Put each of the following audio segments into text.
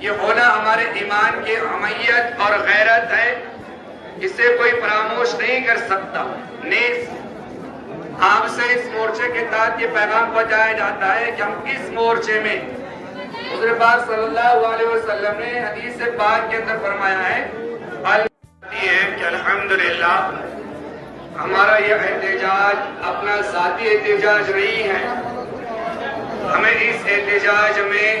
یہ ہونا ہمارے ایمان کی امیت اور غیرت ہے۔ اسے کوئی فراموش نہیں کر سکتا۔ نیز، آپ سے اس مورچے کے تحت یہ پیغام پہنچایا جاتا ہے کہ ہم کس مورچے میں حضور پاک صلی اللہ علیہ وسلم نے حدیث پاک کے اندر فرمایا ہے۔ ہے کہ الحمدللہ، ہمارا یہ احتجاج، اپنا ذاتی احتجاج نہیں ہے۔ ہمیں اس احتجاج میں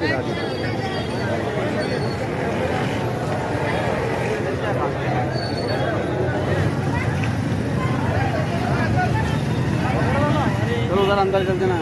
Thank you. వాళ్ళందరూ కలిసిన